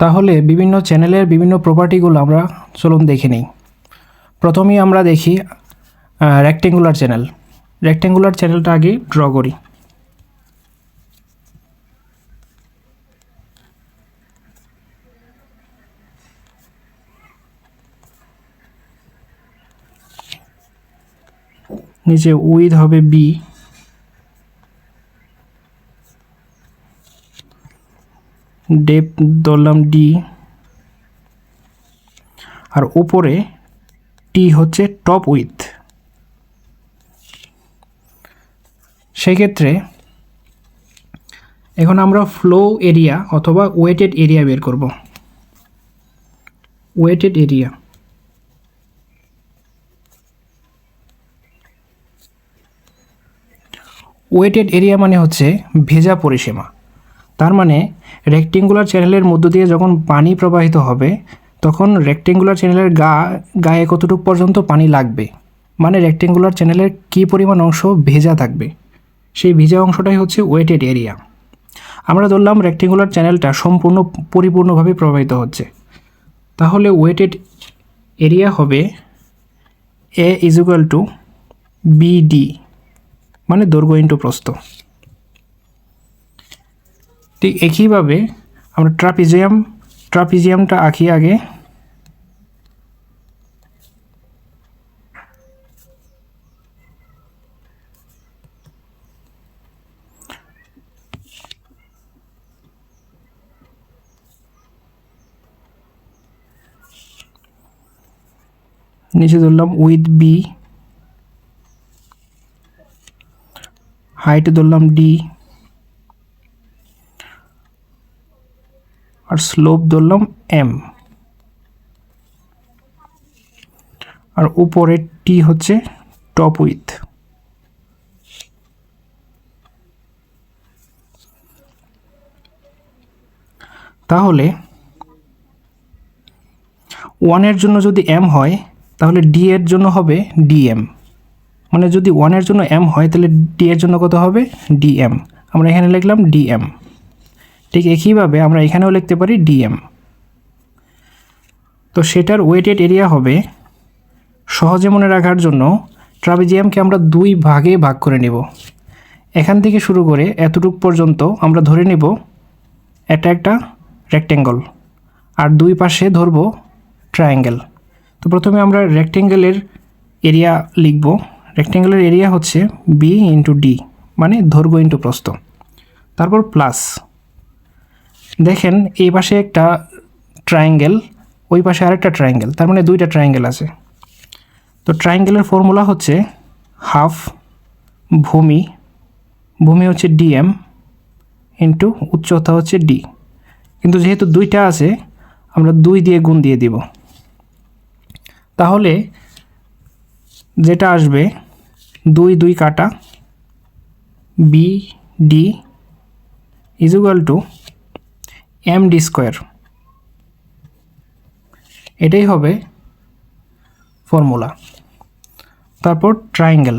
তাহলে বিভিন্ন চ্যানেলের বিভিন্ন প্রপার্টিগুলো আমরা চলুন দেখে নিই। প্রথমেই আমরা দেখি রেক্টেঙ্গুলার চ্যানেল রেক্টেঙ্গুলার চ্যানেলটা আগে ড্র করি। নিচে উইথ হবে বি ডেপ ধরলাম ডি আর উপরে টি হচ্ছে টপ উইথ সেক্ষেত্রে এখন আমরা ফ্লো এরিয়া অথবা ওয়েটেড এরিয়া বের করব। ওয়েটেড এরিয়া ওয়েটেড এরিয়া মানে হচ্ছে ভেজা পরিসীমা। তার মানে রেক্টেঙ্গুলার চ্যানেলের মধ্য দিয়ে যখন পানি প্রবাহিত হবে, তখন রেক্টেঙ্গুলার চ্যানেলের গা, গায়ে কতটুকু পর্যন্ত পানি লাগবে? মানে রেক্টেঙ্গুলার চ্যানেলের কী পরিমাণ অংশ ভেজা থাকবে? সেই ভেজা অংশটাই হচ্ছে ওয়েটেড এরিয়া আমরা ধরলাম রেক্টেঙ্গুলার চ্যানেলটা সম্পূর্ণ পরিপূর্ণভাবে প্রবাহিত হচ্ছে। তাহলে ওয়েটেড এরিয়া হবে এ ইজুকাল টু বিডি মানে দৈর্ঘ্য ইন্টু প্রস্থ। ঠিক একইভাবে আমরা ট্রাপিজিয়াম ট্রাপিজিয়ামটা আঁকি আগে। নিচে ধরলাম উইথ বি হাইট ধরলাম ডি আর স্লোপ ধরলাম এম আর উপরে টি হচ্ছে টপ উইথ তাহলে ওয়ানের জন্য যদি এম হয়, তাহলে ডি এর জন্য হবে ডিএম মানে যদি ওয়ানের জন্য এম হয়, তাহলে ডি এর জন্য কত হবে? ডিএম আমরা এখানে লিখলাম ডিএম ঠিক একইভাবে আমরা এখানেও লিখতে পারি ডিএম তো সেটার ওয়েটেড এরিয়া হবে সহজে মনে রাখার জন্য ট্রাপিজিয়ামকে আমরা দুই ভাগে ভাগ করে নেব। এখান থেকে শুরু করে এতটুক পর্যন্ত আমরা ধরে নেব এটা একটা রেক্টেঙ্গল আর দুই পাশে ধরব ট্রায়াঙ্গেল তো প্রথমে আমরা রেক্টেঙ্গেলের এরিয়া লিখব। রেক্টেঙ্গেলের এরিয়া হচ্ছে বি ইন্টু ডি মানে দৈর্ঘ্য ইন্টু প্রস্থ। তারপর প্লাস দেখেন, এই পাশে একটা ট্রায়াঙ্গেল ওই পাশে আরেকটা ট্রায়াঙ্গেল তার মানে দুইটা ট্রায়াঙ্গেল আছে। তো ট্রায়াঙ্গেলের ফর্মুলা হচ্ছে হাফ ভূমি ভূমি হচ্ছে ডিএম ইন্টু উচ্চতা হচ্ছে ডি কিন্তু যেহেতু দুইটা আছে, আমরা দুই দিয়ে গুণ দিয়ে দিব। তাহলে যেটা আসবে, দুই দুই কাটা B D is equal to M D square. এটাই হবে ফর্মুলা। তারপর ট্রায়াঙ্গেল।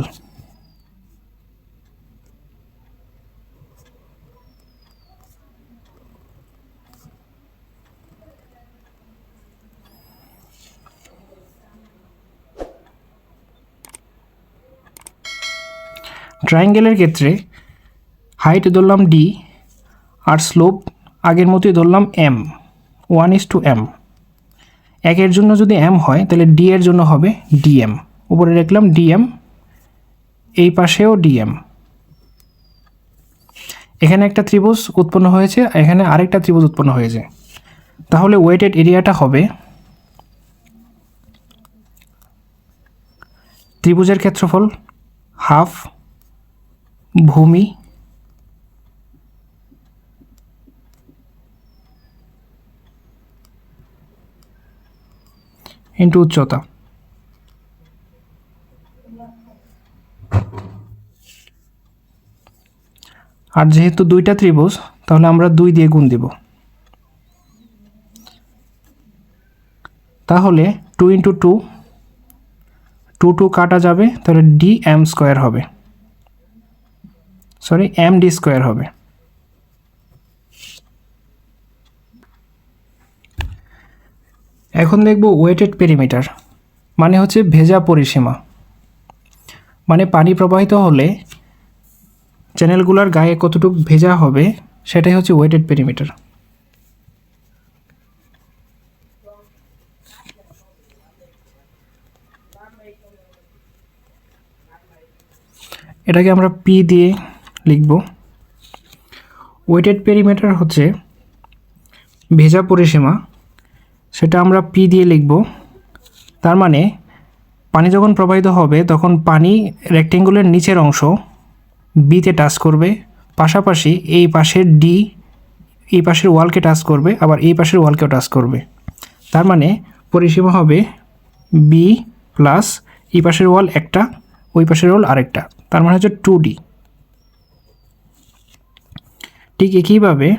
ট্রায়াঙ্গেলের ক্ষেত্রে হাইট ধরলাম ডি, আর স্লোপ আগের মতোই ধরলাম M one is to M একের জন্য যদি এম হয়, তাহলে ডি এর জন্য হবে ডিএম উপরে লিখলাম ডিএম এই পাশেও ডিএম এখানে একটা ত্রিভুজ উৎপন্ন হয়েছে, এখানে আরেকটা ত্রিভুজ উৎপন্ন হয়েছে। তাহলে ওয়েটেড এরিয়াটা হবে ত্রিভুজের ক্ষেত্রফল হাফ ভূমি ইন্টু উচ্চতা আর যেহেতু দুইটা ত্রিভুজ, তাহলে আমরা দুই দিয়ে গুণ দিব। তাহলে two into two two two কাটা যাবে, তাহলে ডি এম স্কোয়ার হবে। সরি এম ডি স্কোয়ার হবে। এখন দেখব ওয়েটেড পেরিমিটার মানে হচ্ছে ভেজা পরিসীমা। মানে পানি প্রবাহিত হলে চ্যানেলগুলোর গায়ে কতটুকু ভেজা হবে, সেটাই হচ্ছে ওয়েটেড পেরিমিটার এটাকে আমরা পি দিয়ে লিখব। ওয়েটেড পেরিমিটার হচ্ছে ভেজা পরিসীমা সেটা আমরা পি দিয়ে লিখব। তার মানে পানি যখন প্রবাহিত হবে, তখন পানি রেক্টেঙ্গুলের নিচের অংশ বিতে টাচ করবে। পাশাপাশি এই পাশের ডি এই পাশের ওয়ালকে টাচ করবে, আবার এই পাশের ওয়ালকেও টাচ করবে। তার মানে পরিসীমা হবে বি প্লাস এই পাশের ওয়াল একটা, ওই পাশের ওয়াল আরেকটা। তার মানে হচ্ছে টু ডি ঠিক একইভাবে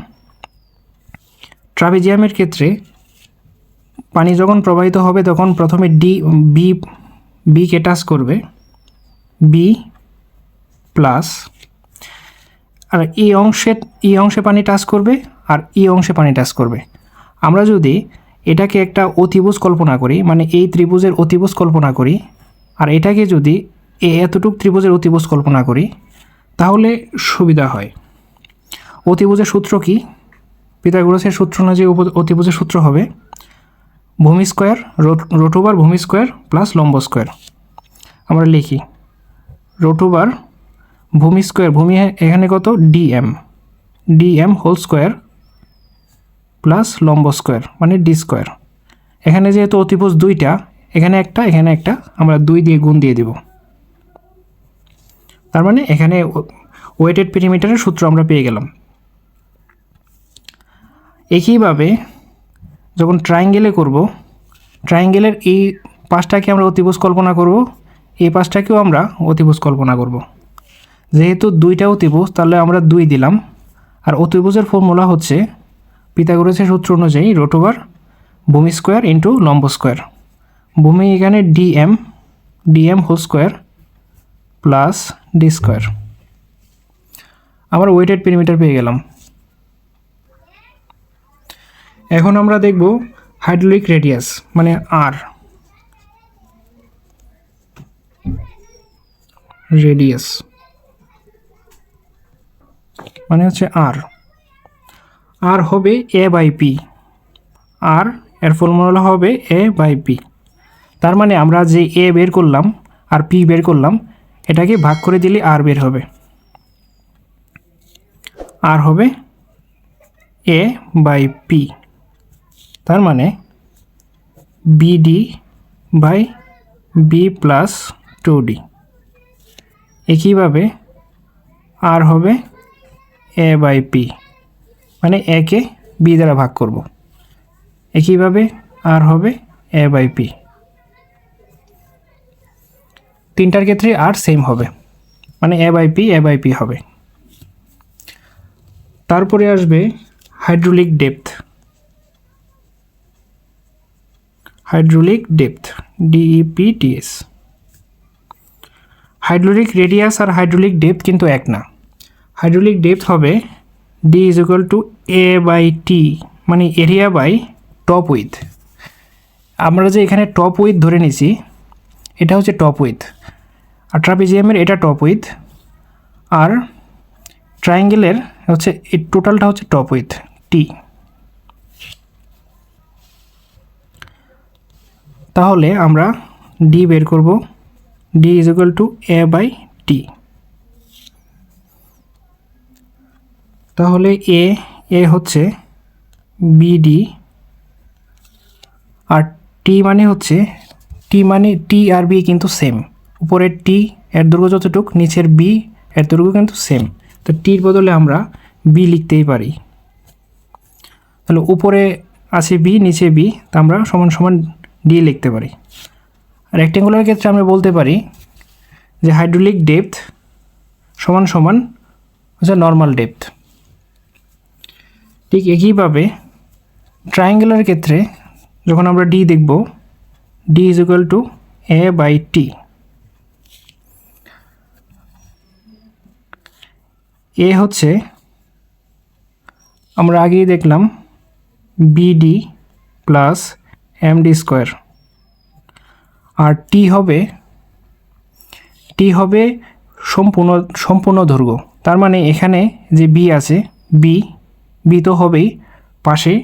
ট্রাভেজিয়ামের ক্ষেত্রে পানি যখন প্রবাহিত হবে, তখন প্রথমে ডি বি বিকে টাচ করবে। বি প্লাস আর এই অংশে এই অংশে পানি টাচ করবে, আর এই অংশে পানি টাচ করবে। আমরা যদি এটাকে একটা অতিভুজ কল্পনা করি মানে এই ত্রিভুজের অতিভুজ কল্পনা করি, আর এটাকে যদি এ এতটুক ত্রিভুজের অতিভুজ কল্পনা করি, তাহলে সুবিধা হয়। অতিভুজের সূত্র কি? পিতাগোরাসের সূত্র অনুযায়ী উপ- অতিভুজের সূত্র হবে? ভূমি স্কোয়ার রোটোবার ভূমি স্কোয়ার প্লাস লম্ব স্কোয়ার। আমরা লিখি, রোটোবার ভূমি স্কোয়ার, ভূমি এখানে কত? DM. DM whole square plus লম্ব স্কোয়ার মানে ডি স্কোয়ার। এখানে যেহেতু অতিভুজ দুইটা, এখানে একটা এখানে একটা, আমরা দুই দিয়ে গুণ দিয়ে দিব। তার মানে এখানে ওয়েটেড পেরিমিটারের সূত্র আমরা পেয়ে গেলাম। একইভাবে যখন ট্রায়াঙ্গেলে করব ট্রায়াঙ্গেলের এই পাশটাকে আমরা অতিভুজ কল্পনা করব, এই পাশটাকেও আমরা অতিভুজ কল্পনা করব। যেহেতু দুইটা অতিভুজ, তাহলে আমরা দুই দিলাম। আর অতিভুজের ফর্মুলা হচ্ছে পিতাগোরাসের সূত্র অনুযায়ী রোটোবার ভূমি স্কোয়ার ইন্টু লম্ব স্কোয়ার। ভূমি এখানে DM DM whole square plus D square. আমরা ওয়েটেড পেরিমিটার পেয়ে গেলাম। এখন আমরা দেখব হাইড্রোলিক রেডিয়াস মানে আর রেডিয়াস মানে হচ্ছে আর আর হবে এ বাই পি আর এর ফর্মুলা হবে এ বাই পি তার মানে আমরা যে এ বের করলাম আর পি বের করলাম, এটাকে ভাগ করে দিলে আর বের হবে। আর হবে এ বাই পি তার মানে BD by B plus two D একইভাবে আর হবে এ বাই পি মানে একে বি দ্বারা ভাগ করব। একইভাবে আর হবে এ বাই পি তিনটার ক্ষেত্রে আর সেম হবে মানে A by P A by P হবে। তারপরে আসবে hydraulic depth hydraulic depth DEPTS hydraulic radius আর হাইড্রোলিক ডেপথ কিন্তু এক না। হাইড্রোলিক ডেপথ হবে D is equal to A by T মানে এরিয়া বাই টপ উইথ আমরা যে এখানে টপ উইথ ধরে নিছি, এটা হচ্ছে টপ উইথ আর ট্রাপিজিয়ামের এটা টপ উইথ আর ট্রায়াঙ্গেলের হচ্ছে এই টোটালটা হচ্ছে টপ উইথ টি তাহলে আমরা ডি বের করব। D is equal to A by T তাহলে এ এ হচ্ছে বিডি আর টি মানে হচ্ছে টি মানে টি আর বি কিন্তু সেম উপরের টি এর দৈর্ঘ্য যতটুক, নিচের বি এর দৈর্ঘ্য কিন্তু সেম তো টির বদলে আমরা বি লিখতেই পারি। তাহলে উপরে আছে বি নিচে বি তা আমরা সমান সমান ডি লিখতে পারি। রেক্টেঙ্গুলার ক্ষেত্রে আমরা বলতে পারি যে হাইড্রোলিক ডেপথ সমান সমান হচ্ছে নর্মাল ডেপথ ঠিক একইভাবে ট্রায়াঙ্গুলার ক্ষেত্রে যখন আমরা ডি দেখব D is equal to A by T A হচ্ছে আমরা আগেই দেখলাম BD plus M D square. আর টি হবে টি হবে সম্পূর্ণ সম্পূর্ণ দৈর্ঘ্য তার মানে এখানে যে বি আছে বি বি তো হবেই পাশে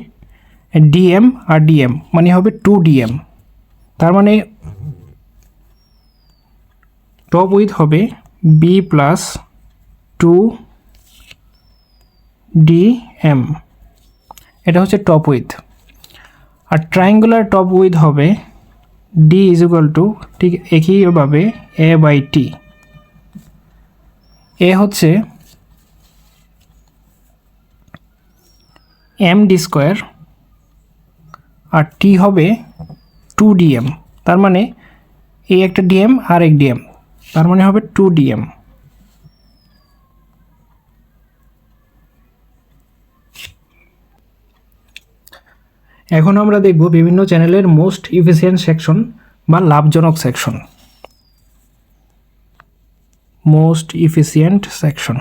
ডিএম আর ডিএম মানে হবে টু ডিএম তার মানে টপ উইথ হবে বি প্লাস টু ডিএম এটা হচ্ছে টপ উইথ আর ট্রায়াঙ্গুলার টপ উইথ হবে ডি ইজ ইকুয়াল টু ঠিক একইভাবে এ বাই টি এ হচ্ছে এম ডি স্কোয়ার আর টি হবে টু ডিএম তার মানে এই একটা ডিএম আর এক ডিএম তার মানে হবে টু ডিএম এখন আমরা দেখব বিভিন্ন চ্যানেলের মোস্ট ইফিসিয়েন্ট সেকশন বা লাভজনক সেকশন। Most efficient section.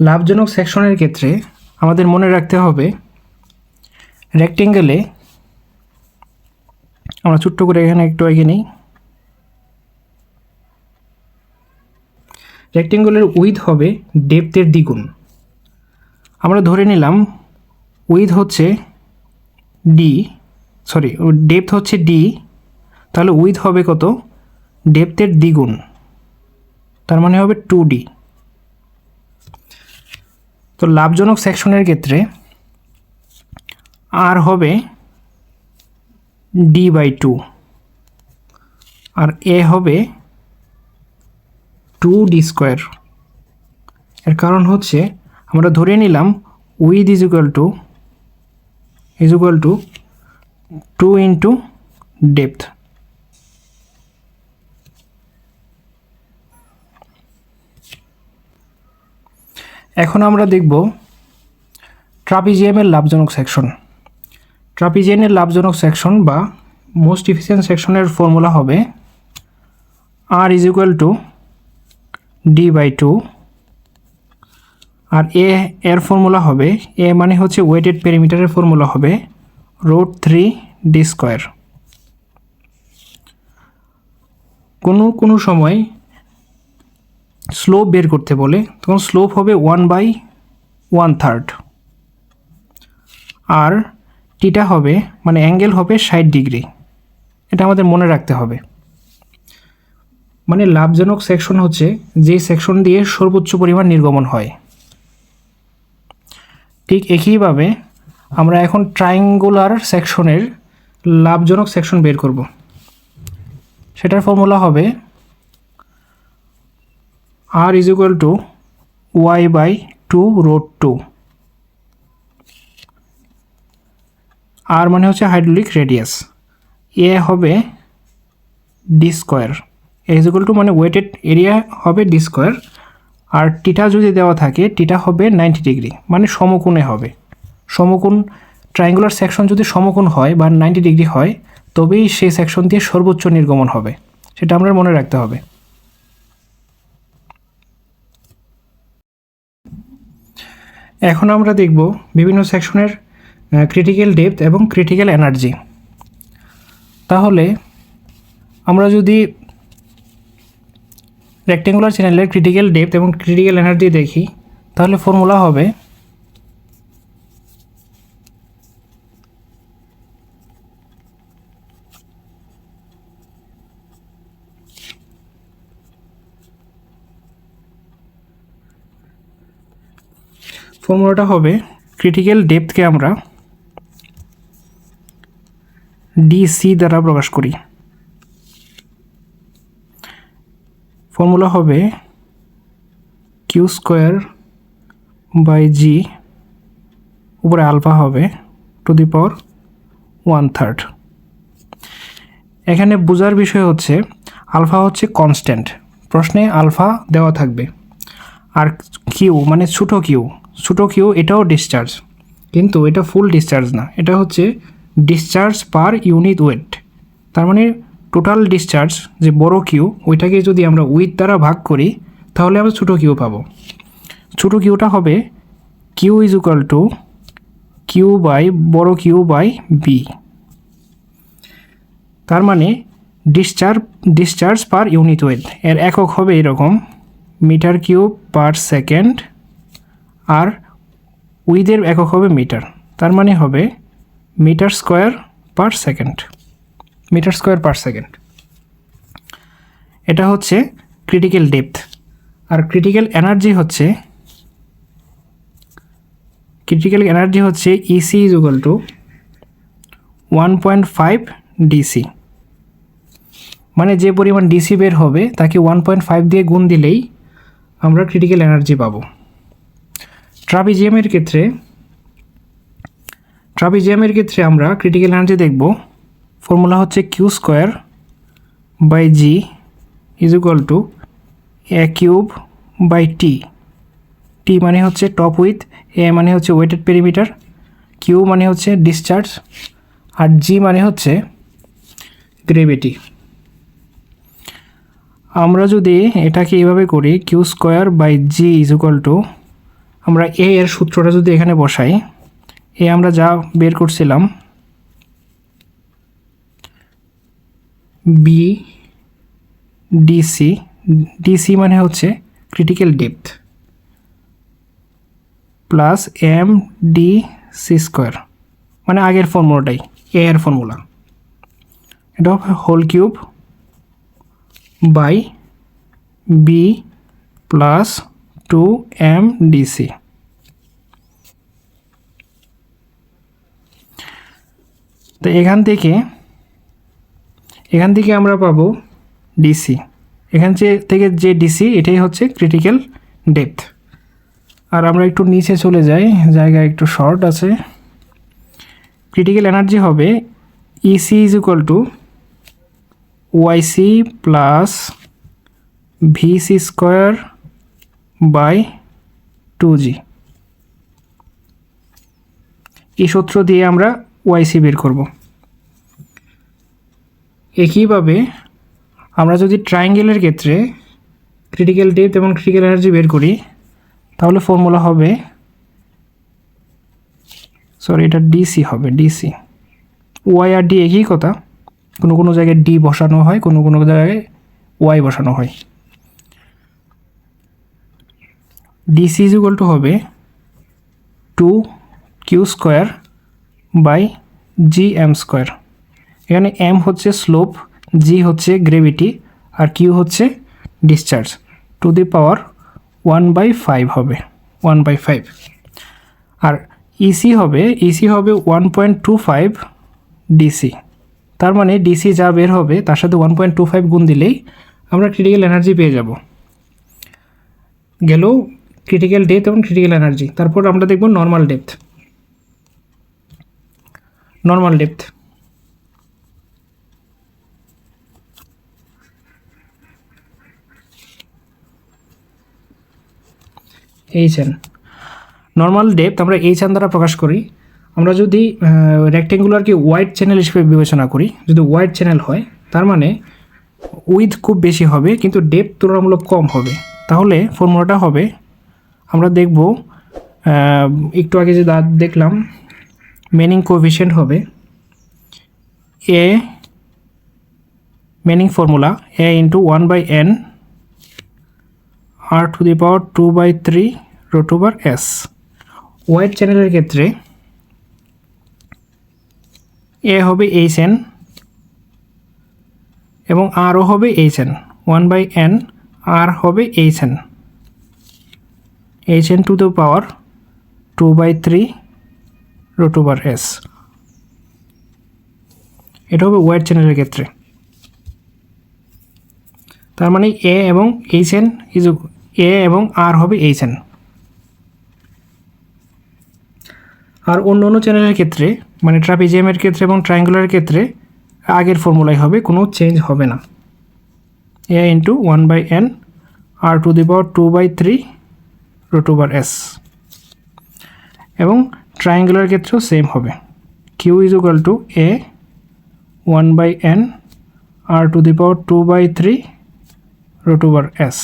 লাভজনক সেকশনের ক্ষেত্রে আমাদের মনে রাখতে হবে রেক্টেঙ্গেলে আমরা ছোট্ট করে এখানে একটু এগিয়ে নিই। রেক্টেঙ্গলের উইথ হবে ডেপথের দ্বিগুণ। আমরা ধরে নিলাম উইথ হচ্ছে ডি সরি ডেপথ হচ্ছে ডি তাহলে উইথ হবে কত? ডেপথের দ্বিগুণ। তার মানে হবে টু ডি তো লাভজনক সেকশনের ক্ষেত্রে আর হবে ডি বাই টু আর এ হবে টু ডি স্কোয়ার এর কারণ হচ্ছে আমরা ধরে নিলাম width is equal to is equal to two into depth এখন আমরা দেখব ট্রাপিজিয়ামের লাভজনক সেকশন ট্রাপিজিয়ানের লাভজনক সেকশন বা মোস্ট ইফিসিয়েন্ট সেকশনের ফর্মুলা হবে R is equal to D by two R A এর ফর্মুলা হবে এ মানে হচ্ছে ওয়েটেড পেরিমিটারের ফর্মুলা হবে রোড থ্রি ডি স্কোয়ার কোনো কোনো সময় স্লোপ বের করতে বলে, তখন স্লোপ হবে ওয়ান বাই ওয়ান থার্ড আর টিটা হবে মানে অ্যাঙ্গেল হবে ষাট ডিগ্রি। এটা আমাদের মনে রাখতে হবে। মানে লাভজনক সেকশন হচ্ছে যে সেকশন দিয়ে সর্বোচ্চ পরিমাণ নির্গমন হয়। ঠিক একইভাবে আমরা এখন ট্রায়াঙ্গুলার সেকশনের লাভজনক সেকশন বের করব। সেটার ফর্মুলা হবে R is equal to Y by two root two R মানে হচ্ছে হাইড্রোলিক রেডিয়াস এ হবে ডি স্কোয়ার ইকুয়াল টু মানে ওয়েটেড এরিয়া হবে ডি স্কোয়ার আর টিটা যদি দেওয়া থাকে টিটা হবে নাইনটি ডিগ্রি মানে সমকোণে হবে। সমকোণ ট্রায়াঙ্গুলার সেকশন যদি সমকোণ হয় বা নাইনটি ডিগ্রি হয়, তবেই সেই সেকশন দিয়ে সর্বোচ্চ নির্গমন হবে। সেটা আমরা মনে রাখতে হবে। এখন আমরা দেখব বিভিন্ন সেকশনের ক্রিটিক্যাল ডেপথ এবং ক্রিটিক্যাল এনার্জি তাহলে আমরা যদি রেক্টেঙ্গুলার চ্যানেলের ক্রিটিক্যাল ডেপথ এবং ক্রিটিক্যাল এনার্জি দেখি, তাহলে ফর্মুলা হবে ফর্মুলাটা হবে ক্রিটিক্যাল ডেপথকে আমরা ডিসি দ্বারা প্রকাশ করি। ফর্মুলা হবে কিউ স্কোয়ার বাই জি উপরে আলফা হবে to the power one third. এখানে বোঝার বিষয় হচ্ছে আলফা হচ্ছে কনস্ট্যান্ট প্রশ্নে আলফা দেওয়া থাকবে। আর কিউ মানে ছোটো কিউ ছোটো কিউ এটাও ডিসচার্জ কিন্তু এটা ফুল ডিসচার্জ না। এটা হচ্ছে ডিসচার্জ পার ইউনিট ওয়েট তার মানে টোটাল ডিসচার্জ যে বড় কিউ ওইটাকে যদি আমরা উইথ দ্বারা ভাগ করি, তাহলে আমরা ছোটো কিউ পাবো। ছোটো কিউটা হবে Q is equal to Q by বড় কিউ বাই বি তার মানে discharge discharge per unit width এর একক হবে এরকম মিটার কিউব পার সেকেন্ড আর উইদের একক হবে মিটার তার মানে হবে metre square per second. Metre square per second. এটা হচ্ছে ক্রিটিক্যাল ডেপথ। আর ক্রিটিক্যাল এনার্জি হচ্ছে, ক্রিটিক্যাল এনার্জি হচ্ছে EC is equal to one point five DC মানে যে পরিমাণ ডিসি বের হবে, তাকে ওয়ান পয়েন্ট ফাইভ দিয়ে গুণ দিলেই আমরা ক্রিটিক্যাল এনার্জি পাবো। ট্রাপিজিয়ামের ক্ষেত্রে ট্রাপিজিয়ামের ক্ষেত্রে আমরা ক্রিটিক্যাল এনার্জি দেখব। ফর্মুলা হচ্ছে Q square by G is equal to A cube by T T মানে হচ্ছে টপ উইথ এ মানে হচ্ছে ওয়েটেড পেরিমিটার কিউ মানে হচ্ছে ডিসচার্জ আর জি মানে হচ্ছে গ্রেভিটি আমরা যদি এটাকে এভাবে করি Q square by G is equal to আমরা এ এর সূত্রটা যদি এখানে বসাই এ আমরা যা বের করছিলাম বি ডিসি ডিসি মানে হচ্ছে critical depth plus M D C square মানে আগের ফর্মুলাটাই এ এর ফর্মুলা এটা whole cube by B plus two M DC তো এখান থেকে এখান থেকে আমরা পাবো ডিসি এখান থেকে যে ডিসি এটাই হচ্ছে ক্রিটিক্যাল ডেপথ আর আমরা একটু নিচে চলে যাই, জায়গা একটু শর্ট আছে। ক্রিটিক্যাল এনার্জি হবে EC is equal to YC plus VC square by two G এই সূত্র দিয়ে আমরা ওয়াইসি বের করব। একইভাবে আমরা যদি ট্রায়াঙ্গেলের ক্ষেত্রে ক্রিটিক্যাল ডেপথ এবং ক্রিটিক্যাল এনার্জি বের করি, তাহলে ফর্মুলা হবে সরি এটা ডিসি হবে ডিসি ওয়াই আর ডি একই কথা, কোনো কোনো জায়গায় ডি বসানো হয়, কোনো কোনো জায়গায় ওয়াই বসানো হয়। ডিসি ইজ ইকুয়াল টু হবে two Q square by G M square. এখানে এম হচ্ছে স্লোপ, জি হচ্ছে গ্রেভিটি, আর কিউ হচ্ছে discharge. To the power one by five হবে, ওয়ান বাই ফাইভ। আর ইসি হবে ইসি হবে one point two five DC. তার মানে ডিসি যা বের হবে, তার সাথে ওয়ান পয়েন্ট টু ফাইভ গুণ দিলেই আমরা ক্রিটিক্যাল এনার্জি পেয়ে যাব। গেল ক্রিটিক্যাল ডেপথ এবং ক্রিটিক্যাল এনার্জি তারপর আমরা দেখব normal depth normal depth H N normal depth আমরা এইচ এন দ্বারা প্রকাশ করি। আমরা যদি রেক্টেঙ্গুলারকে হোয়াইট চ্যানেল হিসেবে বিবেচনা করি, যদি হোয়াইট চ্যানেল হয়, তার মানে উইথ খুব বেশি হবে, কিন্তু ডেপথ তুলনামূলক কম হবে। তাহলে ফর্মুলাটা হবে, আমরা দেখব একটু আগে যে দেখলাম মেনিং কোভিশিয়েন্ট হবে A Manning formula A into one by N R to the power two by three root over S wide চ্যানেলের ক্ষেত্রে এ হবে এইচ এন এবং আরও হবে H N one by N R হবে H N H N to the power two by three root over S এটা হবে white চ্যানেলের ক্ষেত্রে। তার মানে এ এবং এইচ এন ইজ এ এবং আর হবে এইচ এন আর অন্য অন্য চ্যানেলের ক্ষেত্রে মানে ট্রাপিজিয়ামের ক্ষেত্রে এবং ট্রায়াঙ্গুলারের ক্ষেত্রে, আগের ফর্মুলাই হবে, কোনো চেঞ্জ হবে না। A into one by N R to the power two by three root S এবং ট্রায়াঙ্গুলার ক্ষেত্রেও সেম হবে। Q is equal to A one by N R to the power two by three root over S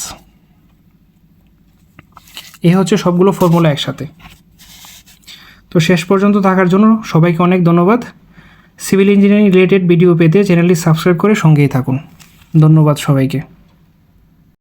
এই হচ্ছে সবগুলো formula একসাথে। তো শেষ পর্যন্ত থাকার জন্য সবাইকে অনেক ধন্যবাদ। সিভিল ইঞ্জিনিয়ারিং রিলেটেড ভিডিও পেতে চ্যানেলটি সাবস্ক্রাইব করে সঙ্গেই থাকুন। ধন্যবাদ সবাইকে।